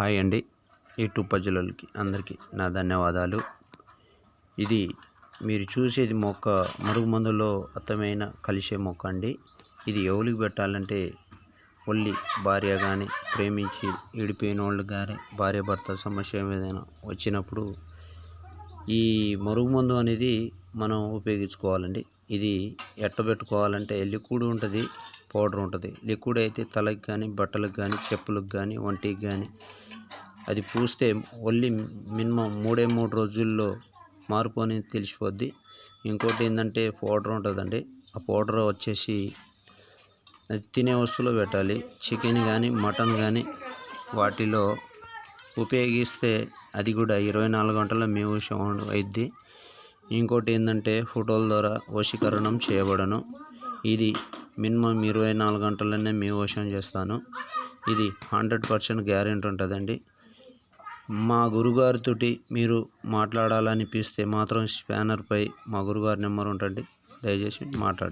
Hi అండి YouTube ప్రజలకి అందరికీ నా ధన్యవాదాలు. ఇది మీరు చూసేది మొక్క మరుగు మందులో అర్థమైన కలిసే మొక్క అండి. ఇది ఎవరికి పెట్టాలంటే ఒళ్ళి భార్య కానీ ప్రేమించి ఏడిపోయిన వాళ్ళు కానీ భార్య భర్త సమస్య ఏదైనా వచ్చినప్పుడు ఈ మరుగు మందు అనేది మనం ఉపయోగించుకోవాలండి. ఇది ఎట్టబెట్టుకోవాలంటే లిక్విడ్ ఉంటుంది. పౌడర్ ఉంటుంది. లిక్విడ్ అయితే తలకి కానీ బట్టలకు కానీ చెప్పులకు కానీ ఒంటికి కానీ అది పూస్తే ఓన్లీ మినిమం మూడే మూడు రోజుల్లో మార్పు అనేది తెలిసిపోద్ది. ఇంకోటి ఏంటంటే పౌడర్ ఉంటుందండి. ఆ పౌడర్ వచ్చేసి అది తినే వస్తువులో పెట్టాలి. చికెన్ కానీ మటన్ కానీ వాటిలో ఉపయోగిస్తే అది కూడా ఇరవై నాలుగు గంటల మేము అయిద్ది. ఇంకోటి ఏంటంటే ఫోటోల ద్వారా వశీకరణం చేయబడను. ఇది మినిమం ఇరవై నాలుగు గంటలనే మేవోషం చేస్తాను. ఇది హండ్రెడ్ పర్సెంట్ గ్యారెంటీ ఉంటుందండి. మా గురుగారితోటి మీరు మాట్లాడాలనిపిస్తే మాత్రం స్పానర్పై మా గురుగారి నెంబర్ ఉంటుంది దయచేసి మాట్లాడండి.